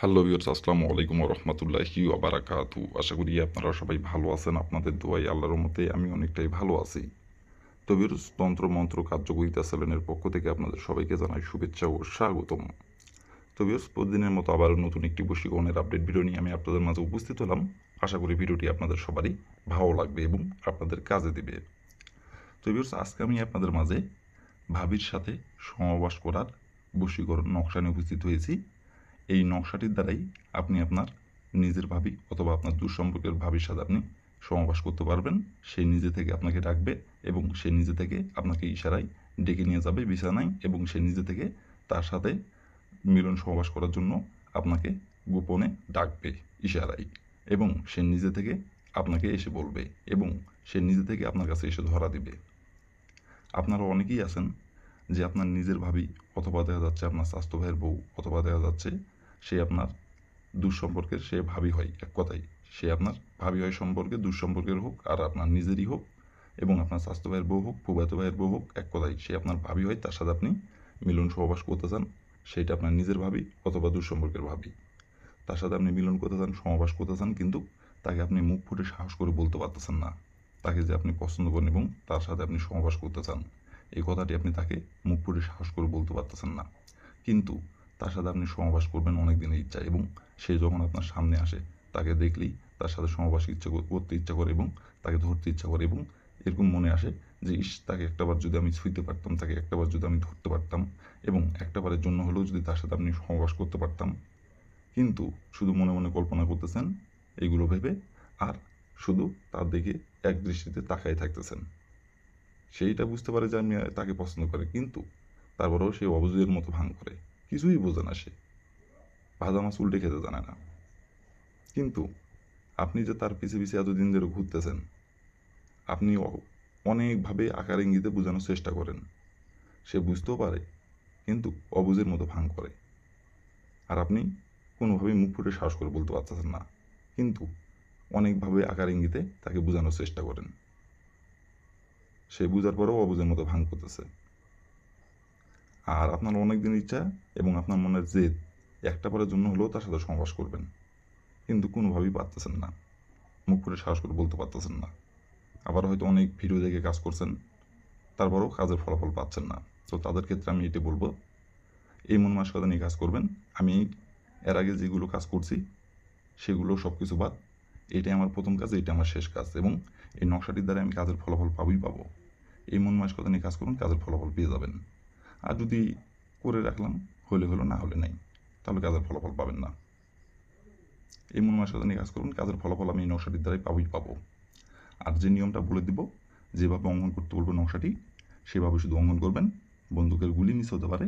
Hello viewers আসসালামু আলাইকুম রহমতুল্লাহি আবারাকাতু আশা করি আপনারা সবাই ভালো আছেন। আপনাদের দোয়াই আল্লাহর মতে আমি অনেকটাই ভালো আছি। তো তন্ত্র, মন্ত্র কার্যকরিতা সেলেনের পক্ষ থেকে আপনাদের সবাইকে জানাই শুভেচ্ছা ও স্বাগতম। তো ভিউর্স প্রতিদিনের মতো আবার নতুন একটি বশীকরণের আপডেট ভিডিও নিয়ে আমি আপনাদের মাঝে উপস্থিত হলাম। আশা করি ভিডিওটি আপনাদের সবারই ভালো লাগবে এবং আপনাদের কাজে দেবে। তো ভিউর্স আজকে আমি আপনাদের মাঝে ভাবির সাথে সমাবাস করার বশীকরণ নকশা নিয়ে উপস্থিত হয়েছি। এই নকশাটির দ্বারাই আপনি আপনার নিজের ভাবি অথবা আপনার দুঃসম্পর্কের ভাবির সাথে আপনি সমাবাস করতে পারবেন। সে নিজে থেকে আপনাকে ডাকবে এবং সে নিজে থেকে আপনাকে ইশারায় ডেকে নিয়ে যাবে বিছানায় এবং সে নিজে থেকে তার সাথে মিলন সমাবাস করার জন্য আপনাকে গোপনে ডাকবে ইশারায় এবং সে নিজে থেকে আপনাকে এসে বলবে এবং সে নিজে থেকে আপনার কাছে এসে ধরা দিবে। আপনারা অনেকেই আছেন যে আপনার নিজের ভাবি অথবা দেখা যাচ্ছে আপনার স্বাস্থ্য ভাইয়ের বউ অথবা দেখা যাচ্ছে সে আপনার দুঃসম্পর্কের সে ভাবি হয়, এক কথাই সে আপনার ভাবি হয় সম্পর্কে, দুঃসম্পর্কের হোক, আর আপনার নিজেরই হোক, এবং আপনার স্বাস্থ্য ভাইয়ের বউ হোক ফুবাতো ভাইয়ের বউ হোক, এক কথাই সে আপনার ভাবি হয়, তার সাথে আপনি মিলন সহবাস করতে চান সেইটা আপনার নিজের ভাবি অথবা দুঃসম্পর্কের ভাবি। তার সাথে আপনি মিলন করতে চান সমাবাস করতে চান, কিন্তু তাকে আপনি মুখ ফুটে সাহস করে বলতে পারতেছেন না। তাকে যে আপনি পছন্দ করেন এবং তার সাথে আপনি সমাবাস করতে চান এই কথাটি আপনি তাকে মুখ ফুটে সাহস করে বলতে পারতেছেন না। কিন্তু তার সাথে আপনি সমাবাস করবেন অনেক দিনের ইচ্ছা, এবং সে যখন আপনার সামনে আসে, তাকে দেখলেই তার সাথে সমাবাস ইচ্ছা কর- করতে ইচ্ছা করে এবং তাকে ধরতে ইচ্ছা করে, এবং এরকম মনে আসে যে, ইস, তাকে একটাবার যদি আমি ছুঁইতে পারতাম, তাকে একটাবার যদি আমি ধরতে পারতাম, এবং একটাবারের জন্য হলেও যদি তার সাথে আপনি সমাবাস করতে পারতাম। কিন্তু শুধু মনে মনে কল্পনা করতেছেন এইগুলো ভেবে, আর শুধু তার দিকে এক দৃষ্টিতে তাকাই থাকতেছেন। সেইটা বুঝতে পারে যে, আমি তাকে পছন্দ করে, কিন্তু তারপরেও সে অবুঝের মতো ভাঙ করে। কিছুই বোঝে না সে। ভাজা মাছ উল্টে খেতে জানে না। কিন্তু আপনি যে তার পিছে পিছে এতদিন ধরে ঘুরতেছেন, আপনি অনেকভাবে আকার ইঙ্গিতে বোঝানোর চেষ্টা করেন। সে বুঝতেও পারে, কিন্তু অবুঝের মতো ভাঙ করে। আর আপনি কোনোভাবেই মুখ ফুটে সাহস করে বলতে পারতেছেন না, কিন্তু অনেকভাবে আকার ইঙ্গিতে তাকে বোঝানোর চেষ্টা করেন। সে বুঝার পরেও অবুঝের মতো ভাঙ করতেছে। আর আপনার অনেক দিন ইচ্ছা এবং আপনার মনের জেদ একটা পরের জন্য হলেও তার সাথে সংবাস করবেন। কিন্তু কোনোভাবেই পারতেছেন না। মুখ করে সাহস করে বলতে পারতেছেন না। আবার হয়তো অনেক ভিডিও দেখে কাজ করছেন, তারপরেও কাজের ফলাফল পাচ্ছেন না। তো তাদের ক্ষেত্রে আমি এটি বলব, এই মন মানসিকতা নিয়ে কাজ করবেন। আমি এর আগে যেগুলো কাজ করছি, সেগুলো সব কিছু বাদ। এটাই আমার প্রথম কাজ এটা আমার শেষ কাজ এবং এই নকশাটির দ্বারা আমি কাজের ফলাফল পাবই পাবো। এই মন মানসিকতা নিয়ে কাজ করুন, কাজের ফলাফল পেয়ে যাবেন। আর যদি করে রাখলাম হলে হলো না হলে নাই, তাহলে কাজের ফলাফল পাবেন না। এই মন মানসিকতা নিয়ে কাজ করুন, কাজের ফলাফল আমি নকশাটির দ্বারাই পাবই, পাবো। আর যে নিয়মটা বলে দিব, যেভাবে অঙ্কন করতে বলব নকশাটি, সেভাবে শুধু অঙ্কন করবেন, বন্দুকের গুলি মিস হতে পারে,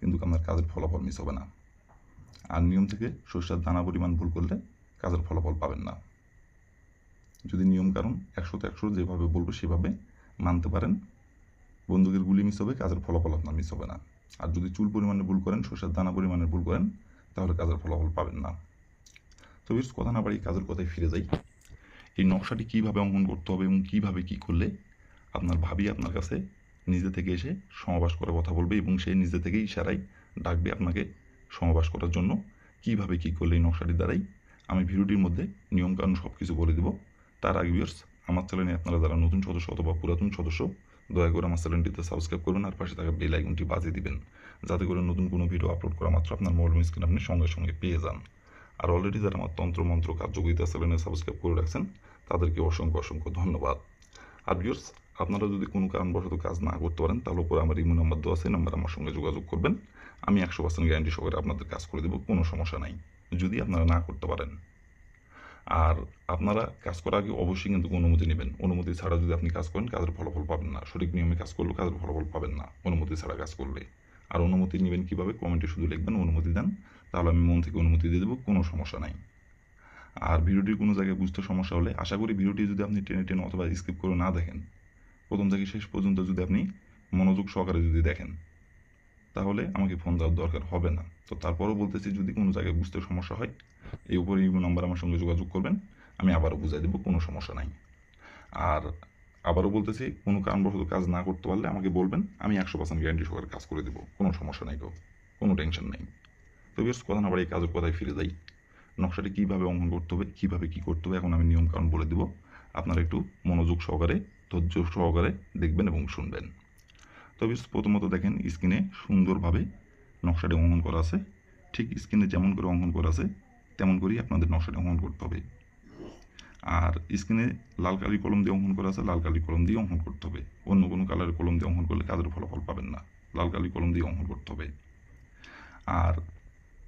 কিন্তু আপনার কাজের ফলাফল মিস হবে না। আর নিয়ম থেকে সর্ষার দানা পরিমাণ ভুল করলে কাজের ফলাফল পাবেন না। যদি নিয়ম কারণ একশোতে একশো যেভাবে বলব, সেভাবে মানতে পারেন বন্দুকের গুলি মিস হবে, কাজের ফলাফল আপনার মিস হবে না। আর যদি চুল পরিমাণে ভুল করেন, সর্ষের দানা পরিমাণে ভুল করেন, তাহলে কাজের ফলাফল পাবেন না। তো বেশ কথা না বাড়ি কাজের কথায় ফিরে যাই। এই নকশাটি কীভাবে অঙ্কন করতে হবে এবং কীভাবে কী করলে আপনার ভাবি আপনার কাছে নিজে থেকে এসে সমাবাস করে কথা বলবে এবং সে নিজে থেকেই ইশারাই ডাকবে আপনাকে সমাবাস করার জন্য। কীভাবে কী করলে এই নকশাটির দ্বারাই? আমি ভিডিওটির মধ্যে নিয়মকানুন সব কিছু বলে দেব। তার আগে ভিউয়ার্স আমার চ্যানেলে আপনারা যারা নতুন সদস্য অথবা পুরাতন সদস্য, দয়া করে আমার চ্যানেলটিতে সাবস্ক্রাইব করবেন আর পাশে থাকা বেল আইকনটি বাজিয়ে দিবেন, যাতে করে নতুন কোনো ভিডিও আপলোড করা মাত্র আপনার মোবাইল স্ক্রিন আপনি সঙ্গে সঙ্গে পেয়ে যান। আর অলরেডি যারা আমার তন্ত্র মন্ত্র কার্যকরিতা চ্যানেলে সাবস্ক্রাইব করে রাখছেন, তাদেরকে অসংখ্য অসংখ্য ধন্যবাদ। আর ভিউয়ার্স আপনারা যদি কোনো কারণবশত কাজ না করতে পারেন, তাহলে উপরে আমার ইমো নাম্বার দেওয়া আছে নাম্বার আমার সঙ্গে যোগাযোগ করবেন। আমি একশো পার্সেন্ট গ্যারান্টি সহকারে আপনাদের কাজ করে দেবো, কোনো সমস্যা নাই। যদি আপনারা না করতে পারেন আর আপনারা কাজ করার আগে অবশ্যই কিন্তু অনুমতি নেবেন। অনুমতি ছাড়া যদি আপনি কাজ করেন, কাজের ফলাফল পাবেন না। সঠিক নিয়মে কাজ করলেও কাজের ফলাফল পাবেন না। অনুমতি ছাড়া কাজ করলে আর অনুমতি নেবেন কীভাবে? কমেন্টে শুধু লিখবেন, অনুমতি দেন। তাহলে আমি মন থেকে অনুমতি দিয়ে দেবো, কোনো সমস্যা নাই। আর ভিডিওটির কোনো জায়গায় বুঝতে সমস্যা হলে আশা করি ভিডিওটি যদি আপনি টেনে টেনে অথবা স্কিপ করে না দেখেন, প্রথম থেকে শেষ পর্যন্ত যদি আপনি মনোযোগ সহকারে যদি দেখেন তাহলে আমাকে ফোন দেওয়ার দরকার হবে না। তো তারপরও বলতেছি, যদি কোনো জায়গায় বুঝতে সমস্যা হয়, এই উপরে এই নাম্বার আমার সঙ্গে যোগাযোগ করবেন, আমি আবারও বুঝাই দেবো, কোনো সমস্যা নাই। আর আবারও বলতেছি, কোনো কারণবশত কাজ না করতে পারলে আমাকে বলবেন, আমি একশো পার্সেন্ট গ্যারান্টি সহকারে কাজ করে দেবো, কোনো সমস্যা নাই গো, কোনো টেনশন নেই। তো বেশ কথা না বাড়ি কাজের কথায় ফিরে যাই। নকশাটি কীভাবে অঙ্কন করতে হবে, কীভাবে কী করতে হবে, এখন আমি নিয়মকানুন বলে দেব। আপনারা একটু মনোযোগ সহকারে, ধৈর্য সহকারে দেখবেন এবং শুনবেন। তবে প্রথমত দেখেন স্ক্রিনে সুন্দরভাবে নকশাটি অঙ্কন করা আছে। ঠিক স্ক্রিনে যেমন করে অঙ্কন করা আছে, তেমন করেই আপনাদের নকশাটি অঙ্কন করতে হবে। আর স্ক্রিনে লাল কালি কলম দিয়ে অঙ্কন করা আছে, লাল কালি কলম দিয়ে অঙ্কন করতে হবে। অন্য কোনো কালারের কলম দিয়ে অঙ্কন করলে কাজের ফলাফল পাবেন না। লাল কালি কলম দিয়ে অঙ্কন করতে হবে। আর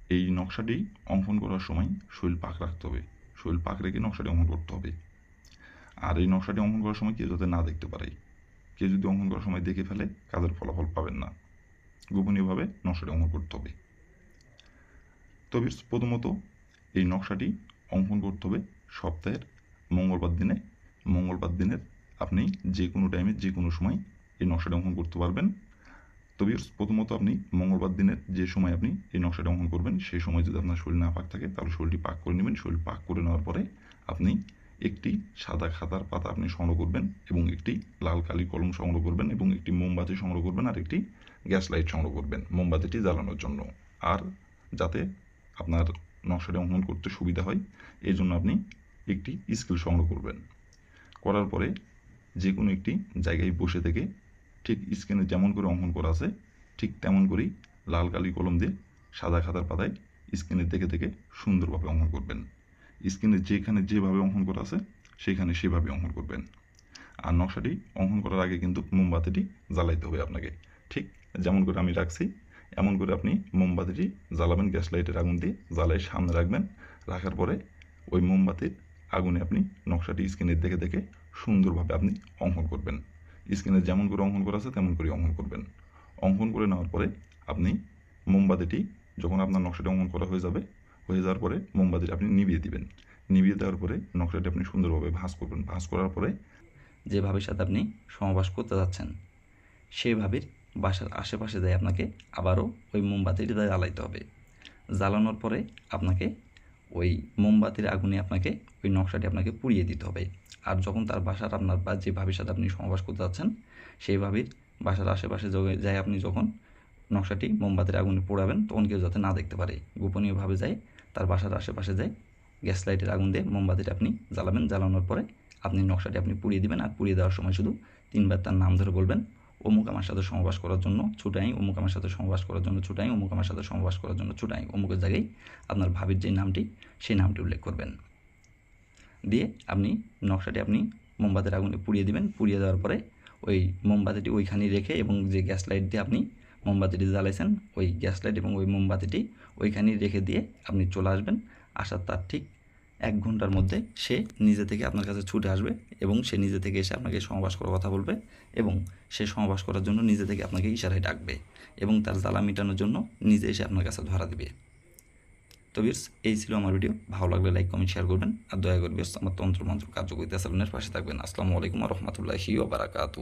এই নকশাটি অঙ্কন করার সময় শৈল পাক রাখতে হবে। শৈল পাক রেখে নকশাটি অঙ্কন করতে হবে। আর এই নকশাটি অঙ্কন করার সময় কেউ যাতে না দেখতে পারে কেউ যদি অঙ্কন করার সময় দেখে ফেলে, কাজের ফলাফল পাবেন না। গোপনীয়ভাবে নকশাটি অঙ্কন করতে হবে। তবে প্রথমত এই নকশাটি অঙ্কন করতে হবে সপ্তাহের মঙ্গলবার দিনে। মঙ্গলবার দিনের আপনি যে কোনো টাইমে যে কোনো সময় এই নকশাটি অঙ্কন করতে পারবেন। তবে প্রথমত আপনি মঙ্গলবার দিনের যে সময় আপনি এই নকশাটি অঙ্কন করবেন, সেই সময় যদি আপনার শরীর না পাক থাকে, তাহলে শরীরটি পাক করে নেবেন। শরীর পাক করে নেওয়ার পরে আপনি একটি সাদা খাতার পাতা আপনি সংগ্রহ করবেন এবং একটি লাল কালি কলম সংগ্রহ করবেন এবং একটি মোমবাতি সংগ্রহ করবেন আর একটি গ্যাস লাইট সংগ্রহ করবেন মোমবাতিটি জ্বালানোর জন্য। আর যাতে আপনার নকশাটি অঙ্কন করতে সুবিধা হয়, এই জন্য আপনি একটি স্কেল সংগ্রহ করবেন। করার পরে যে কোনো একটি জায়গায় বসে থেকে ঠিক স্ক্রিনে যেমন করে অঙ্কন করা আছে, ঠিক তেমন করেই লাল কালি কলম দিয়ে সাদা খাতার পাতায় স্ক্রিনে দেখে দেখে সুন্দরভাবে অঙ্কন করবেন। স্ক্রিনে যেখানে যেভাবে অঙ্কন করা আছে, সেখানে সেভাবে অঙ্কন করবেন। আর নকশাটি অঙ্কন করার আগে কিন্তু মোমবাতিটি জ্বালাইতে হবে আপনাকে। ঠিক যেমন করে আমি রাখছি, এমন করে আপনি মোমবাতিটি জ্বালাবেন, গ্যাস লাইটের আগুন দিয়ে জ্বালাই সামনে রাখবেন। রাখার পরে ওই মোমবাতির আগুনে আপনি নকশাটি স্ক্রিনে দেখে দেখে সুন্দরভাবে আপনি অঙ্কন করবেন। স্ক্রিনে যেমন করে অঙ্কন করা আছে, তেমন করে অঙ্কন করবেন। অঙ্কন করে নেওয়ার পরে আপনি মোমবাতিটি যখন আপনার নকশাটি অঙ্কন করা হয়ে যাবে হয়ে যাওয়ার পরে মোমবাতিটি আপনি নিভিয়ে দিবেন। নিভিয়ে দেওয়ার পরে নকশাটি আপনি সুন্দরভাবে ভাঁজ করবেন। ভাঁজ করার পরে যে ভাবির সাথে আপনি সমবাস করতে যাচ্ছেন সেই ভাবির বাসার আশেপাশে যায় আপনাকে আবারও ওই মোমবাতিটি জ্বালাইতে হবে। জ্বালানোর পরে আপনাকে ওই মোমবাতির আগুনে আপনাকে ওই নকশাটি আপনাকে পুড়িয়ে দিতে হবে। আর যখন তার বাসার আপনার বা যে ভাবির সাথে আপনি সমবাস করতে যাচ্ছেন, সেই ভাবির বাসার আশেপাশে যায় আপনি যখন নকশাটি মোমবাতির আগুনে পোড়াবেন, তখন কেউ যাতে না দেখতে পারে। গোপনীয়ভাবে যায় তার বাসার আশেপাশে যায় গ্যাস লাইটের আগুন দিয়ে মোমবাতিটা আপনি জ্বালাবেন। জ্বালানোর পরে আপনি নকশাটি আপনি পুড়িয়ে দিবেন আর পুড়িয়ে দেওয়ার সময় শুধু তিনবার তার নাম ধরে বলবেন, অমুক আমার সাথে সমবাস করার জন্য ছুটাই, অমুক আমার সাথে সমবাস করার জন্য ছুটাই, অমুক আমার সাথে সমবাস করার জন্য ছুটাই। অমুকের জায়গায় আপনার ভাবির যে নামটি, সেই নামটি উল্লেখ করবেন। দিয়ে আপনি নকশাটি আপনি মোমবাতির আগুনে পুড়িয়ে দিবেন। পুড়িয়ে দেওয়ার পরে ওই মোমবাতিটি ওইখানেই রেখে এবং যে গ্যাস লাইট দিয়ে আপনি মোমবাতিটি জ্বালাইছেন, ওই গ্যাস লাইট এবং ওই মোমবাতিটি ওইখানেই রেখে দিয়ে আপনি চলে আসবেন। আসার তার ঠিক এক ঘণ্টার মধ্যে সে নিজে থেকে আপনার কাছে ছুটে আসবে এবং সে নিজে থেকে এসে আপনাকে সমাবাস করার কথা বলবে এবং সে সমাবাস করার জন্য নিজে থেকে আপনাকে ইশারায় ডাকবে এবং তার জ্বালা মেটানোর জন্য নিজে এসে আপনার কাছে ধরা দেবে। তো বিয়ার্স এই ছিল আমার ভিডিও। ভালো লাগলে লাইক, কমেন্ট, শেয়ার করবেন আর দয়া করে বিয়ার্স আমার তন্ত্রমন্ত্র কার্যকরিতা সালনের পাশে থাকবেন। আসসালামু আলাইকুম রহমতুল্লাহি বারাকাতু